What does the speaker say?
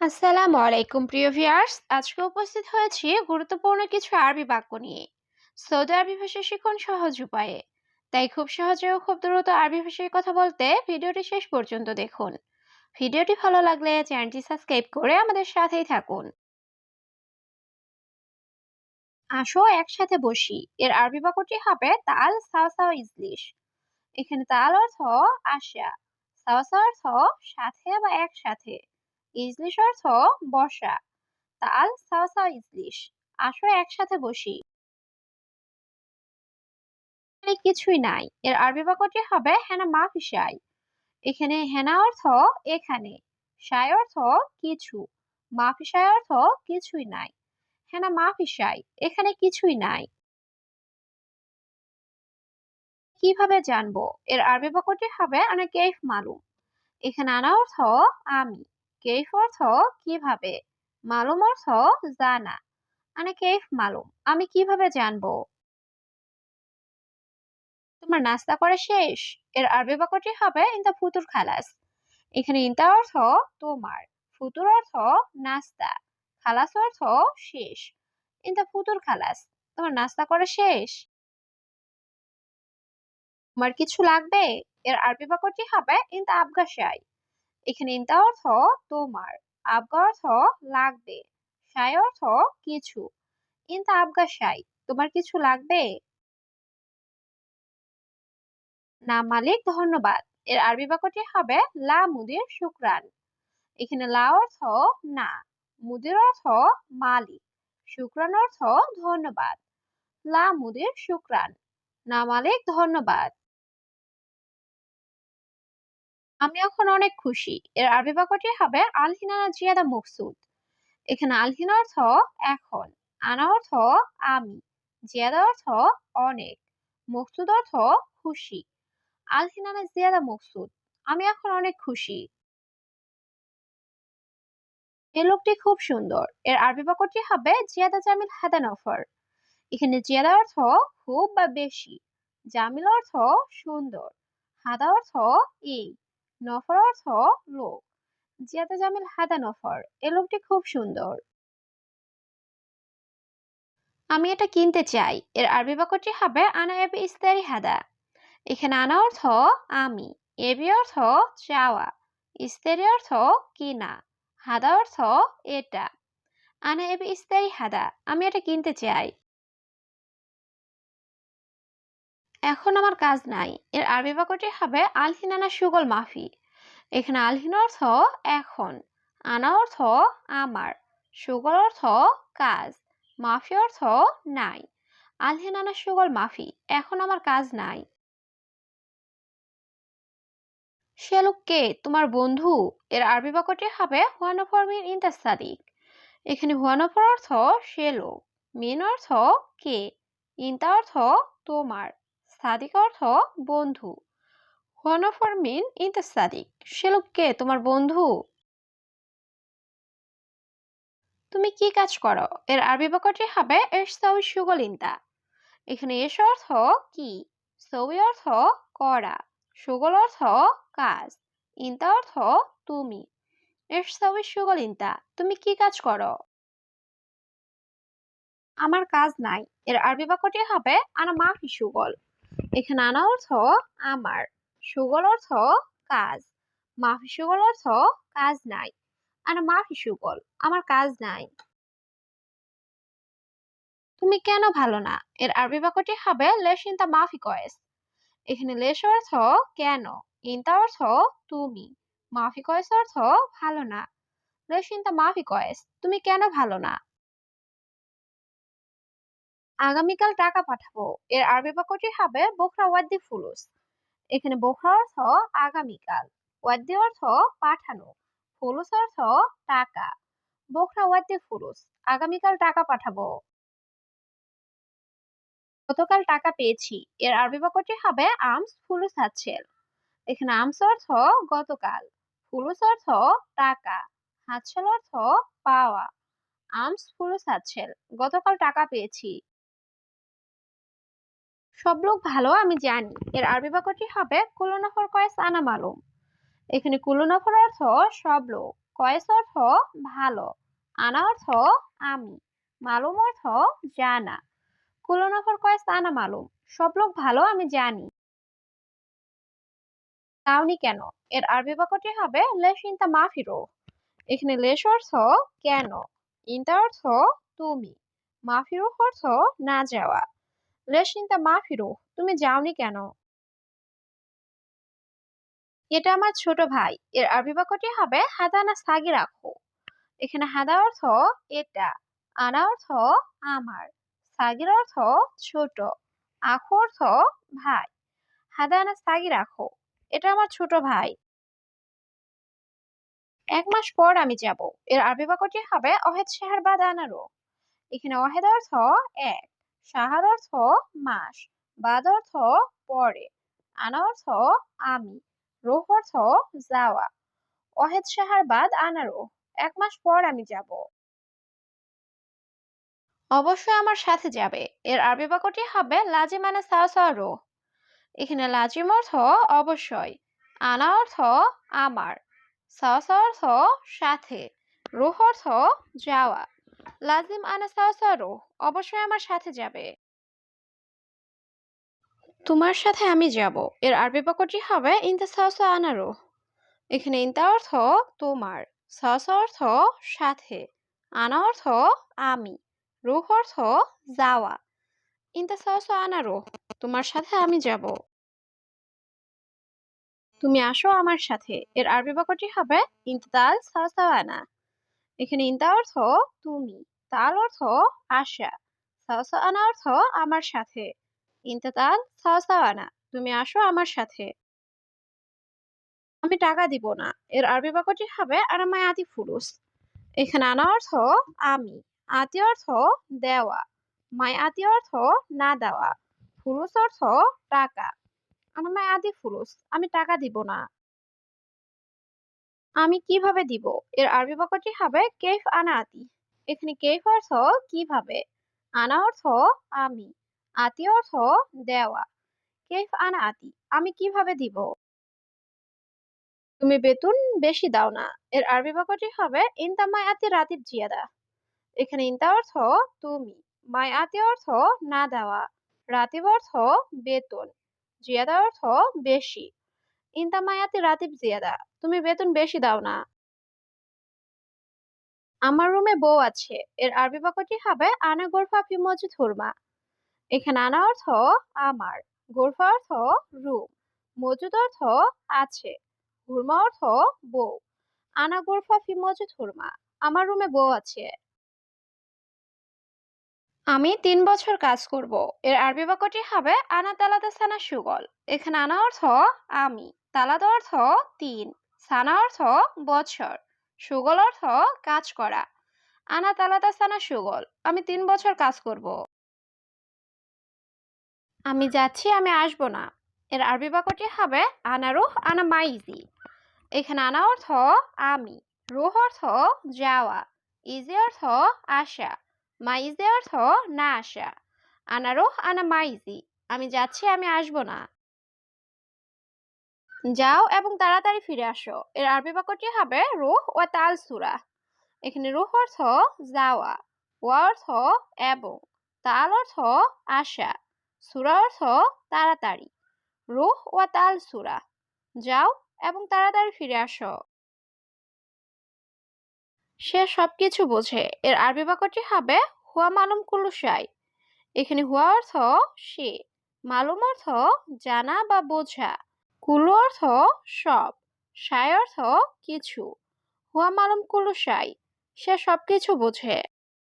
আসসালামু আলাইকুম, প্রিয় ভিয়ার্স আজকে উপস্থিত হয়েছি গুরুত্বপূর্ণ কিছু আরবি বাক্য নিয়ে। সৌদি আরবি ভাষা শিখুন সহজ উপায়ে। তাই খুব সহজে ও খুব দ্রুত আরবি ভাষায় কথা বলতে ভিডিওটি শেষ পর্যন্ত দেখুন। ভিডিওটি ভালো লাগলে চ্যানেলটি সাবস্ক্রাইব করে আমাদের সাথেই থাকুন। আসো, একসাথে বসি। এর আরবি বাক্যটি হবে তাল সাওয়া ইজলিশ। এখানে তাল অর্থ আসা সাওয়া সাওয়া অর্থ সাথে বা একসাথে। ইজলিশ অর্থ বসা। তাল সাওয়া ইজলিশ। আসো একসাথে বসি। কিছুই নাই। এর আরবি বাক্যটি হবে হেনা মাফি সাই এখানে হেনা অর্থ এখানে। সাই অর্থ কিছু। মাফি সাই অর্থ কিছুই নাই। হেনা মাফি সাই এখানে কিছুই নাই। কীভাবে জানব? এর আরবি বাক্যটি হবে আনা কেইফ মালুম। এখানে আনা অর্থ আমি। কেইফ অর্থ কীভাবে মালুম অর্থ জানা। মানে কেইফ মালুম? আমি কীভাবে জানব? তোমার নাস্তা করা শেষ? এর আরবি বাক্যটি হবে ইনতা ফুতুর খালাস এখানে ইনতা অর্থ তোমার। ফুতুর অর্থ নাস্তা। খালাস অর্থ শেষ। ইনতা ফুতুর খালাস তোমার নাস্তা করা শেষ? তোমার কিছু লাগবে? এর আরবি বাক্যটি হবে ইনতা আবগা শাই এখানে ইনতা অর্থ তোমার আবগা অর্থ লাগবে শাই অর্থ কিছু। ইনতা আবগা শাই তোমার কিছু লাগবে? না মালিক, ধন্যবাদ। এর আরবি বাক্যটি হবে লা মুদির শুক্রান। এখানে লা অর্থ না, মুদির অর্থ মালিক, শুক্রান অর্থ ধন্যবাদ। লা মুদির শুক্রান, না মালিক, ধন্যবাদ। আমি এখন অনেক খুশি। এর আরবি বাক্যটি হবে আলহিনানা জিয়াদা মকসুদ। এখানে আলহিন অর্থ এখন, আনা অর্থ আমি, জিয়াদা অর্থ অনেক, মকসুদ অর্থ খুশি আলহিনানা জিয়াদা মকসুদ, আমি এখন অনেক খুশি। এই লোকটি খুব সুন্দর। এর আরবি বাক্যটি হবে জিয়াদা জামিল হাদা নফর এখানে জিয়াদা অর্থ খুব বা বেশি, জামিল অর্থ সুন্দর, হাদা অর্থ এই। নফর অর্থ লোক। জিয়াদা জামিল হাদা নফর, এ লোকটি খুব সুন্দর। আমি এটা কিনতে চাই। এর আরবি বাক্যটি হবে, আনা এবি ইস্তারি হাদা। এখানে আনা অর্থ, আমি। এবি অর্থ, চাওয়া। ইস্তারি অর্থ, কিনা। হাদা অর্থ, এটা। আনা এবি ইস্তারি হাদা। আমি এটা কিনতে চাই। এখন আমার কাজ নাই। এর আরবি বাক্যটি হবে আলহিনানা সুগল মাফি। এখানে আলহিন অর্থ এখন, আনা অর্থ আমার, সুগল অর্থ কাজ, মাফি অর্থ নাই। আলহিনানা সুগল মাফি, এখন আমার কাজ নাই। সে কে? তোমার বন্ধু? এর আরবি বাক্যটি হবে হুয়ানফর মিন ইনতা সাদিক। এখানে হুয়ানফর অর্থ সে মিন অর্থ কে, ইনতা অর্থ তোমার। সাদিক অর্থ বন্ধু। হুয়ানফর মিন ইন ইনতা সাদিক সে লোক কে? তোমার বন্ধু? তুমি কি কাজ করো? এর আরবি বাক্যটি হবে এস সৌই সুগল ইনতা এখানে এস অর্থ কি? সৌই অর্থ করা। সুগল অর্থ কাজ। ইনতা অর্থ তুমি। এর সবই সুগল ইনতা তুমি কি কাজ করো? আমার কাজ নাই। এর আরবি বাক্যটি হবে আনা মাফি সুগল। এখানে আনা অর্থ আমার। সুগল অর্থ কাজ। মাফি সুগল অর্থ কাজ নাই। আনা মাফি সুগল, আমার কাজ নাই। তুমি কেন ভালো না? এর আরবি বাক্যটি হবে লেশ ইনতা মাফি কয়েস। এখানে লেশ অর্থ কেন, ইনতা অর্থ তুমি। মাফি কয়েস অর্থ ভালো না। লেশ ইনতা মাফি কয়েস, তুমি কেন ভালো না? আগামীকাল টাকা পাঠাবো। এর আরবি বাক্যটি হবে বোখরা ওয়াদ্দি ফুলুস। এখানে বোখরা অর্থ আগামীকাল। ওয়াদ্দি অর্থ পাঠানো। ফুলুস অর্থ টাকা। বোখরা ওয়াদ্দি ফুলুস, আগামীকাল টাকা পাঠাবো। গতকাল টাকা পেয়েছি। এর আরবি বাক্যটি হবে আমস ফুলুস হাতছেল। এখানে আমস অর্থ গতকাল। ফুলুস অর্থ টাকা। হাতছেল অর্থ পাওয়া। আমস ফুলুস হাতছেল। গতকাল টাকা পেয়েছি। সব লোক ভালো, আমি জানি। এর আরবি বাক্যটি হবে কুলনাফর কয়েস আনা মালুম। এখানে কুলনাফর অর্থ সব লোক, কয়েস অর্থ ভালো, আনা অর্থ আমি, মালুম অর্থ জানা। কুলনফর কয়েস আনা মালুম, সব লোক ভালো, আমি জানি। তাওনি কেন? এর আরবি বাক্যটি হবে লেশ ইনতা মাফিরো। এখানে লেশ অর্থ কেন, ইনতা অর্থ তুমি, মাফিরো অর্থ না যাওয়া। লেশ ইনতা মাফিরো তুমি যাওনি কেন? এটা আমার ছোট ভাই, এর আরবি হবে হাদানা সাগি রাখো এখানে হাদা অর্থ এটা, আনা অর্থ আমার, সাগির অর্থ ছোট, আখো অর্থ ভাই হাদানা সাগি রাখো এটা আমার ছোট ভাই। এক মাস পর আমি যাব, এর আরবি হবে অহেদ শাহার বাদ আনারো এখানে অহেদ অর্থ এক সাহার অর্থ মাস, বাদ অর্থ পরে, আনা অর্থ আমি, রোহ অর্থ যাওয়া। অহেদ সাহার বাদ আনারো এক মাস পর আমি যাব। অবশ্যই আমার সাথে যাবে। এর আরবি বাক্যটি হবে লাজিমানে সাওসারো এখানে লাজিম অর্থ অবশ্যই, আনা অর্থ আমার, সাওসা অর্থ সাথে, রোহ অর্থ যাওয়া। লাজিম আনা সাওসারো অবশ্যই আমার সাথে যাবে। তোমার সাথে আমি যাব। এর আরবি বাক্যটি হবে ইনতা সাওসা আনারো। এখানে ইনতা অর্থ তোমার, সাওসা অর্থ সাথে, আনা অর্থ আমি, রুহ অর্থ যাওয়া। ইনতা সাওসা আনারো, তোমার সাথে আমি যাব। তুমি আসো আমার সাথে। এর আরবি বাক্যটি হবে ইন্তাল সাওসাওয়ানা এখানে ইন্তা অর্থ তুমি তাল অর্থ আশা সাওসাওয়ানা অর্থ আমার সাথে। ইন্তাতাল সাওসাওয়ানা তুমি আসো আমার সাথে। আমি টাকা দিব না, এর আরবি বাক্যটি হবে আনামায় আতি ফুরুস এখানে আনা অর্থ আমি, আতি অর্থ দেওয়া মাই আতি অর্থ না দেওয়া ফুরুস অর্থ টাকা। আনামায় আদি ফুরুস আমি টাকা দিব না। আমি কীভাবে দিব? এর আরবি বাক্যটি হবে কেফ আনা আতি। এখানে কেফ অর্থ কীভাবে? আনা অর্থ আমি। আতি অর্থ দেওয়া। কেফ আনা আতি, আমি কীভাবে দিব? তুমি বেতন বেশি দাও না। এর আরবি বাক্যটি হবে ইনতা মাই আতি রাতিব জিয়াদা। এখানে ইনতা অর্থ তুমি, মাই আতি অর্থ না দেওয়া। রাতিব অর্থ বেতন, জিয়াদা অর্থ বেশি। ইনতা মাই আতি রাতিব জিয়াদা, তুমি বেতন বেশি দাও না। আমার রুমে বউ আছে, এর আরবি বাক্যটি হবে, আনা গোরফা ফি মজুদ হুরমা। এখানে আনা অর্থ আমার। গোরফা অর্থ রুম। মজুদ অর্থ আছে। হুরমা অর্থ বউ। আনা গোরফা ফি মজুদ হুরমা। আমার রুমে বউ আছে। আমি তিন বছর কাজ করব। এর আরবি বাক্যটি হবে, আনা তালাদা সানা সুগল। এখানে আনা অর্থ আমি। তালাদা অর্থ তিন, সানা অর্থ বছর, সুগল অর্থ কাজ করা। আনা তালাদা সানা সুগল, আমি তিন বছর কাজ করব। আমি যাচ্ছি, আমি আসব না। এর আরবি বাক্যটি হবে আনা রুহ, আনা মাইজি। এখানে আনা অর্থ আমি, রুহ অর্থ যাওয়া, ইজি অর্থ আসা, মাইজি অর্থ না আসা। আনা রুহ, আনা মাইজি, আমি যাচ্ছি, আমি আসব না। যাও এবং তাড়াতাড়ি ফিরে আসো। এর আরবি বাক্যটি হবে রুহ ও তাল সুরা। এখানে রুহ অর্থ যাওয়া, ওয়া অর্থ এবং, তাল অর্থ আসা, সুরা অর্থ তাড়াতাড়ি। রুহ ও তাল সুরা। যাও এবং তাড়াতাড়ি ফিরে আসো। সে সবকিছু বোঝে। এর আরবি বাক্যটি হবে হুয়া মালুম কুলুসাই এখানে হুয়া অর্থ সে, মালুম অর্থ জানা বা বোঝা। কুলু অর্থ সব সায় অর্থ কিছু। হুয়া মালুম কুলু সাই সে সব কিছু বোঝে।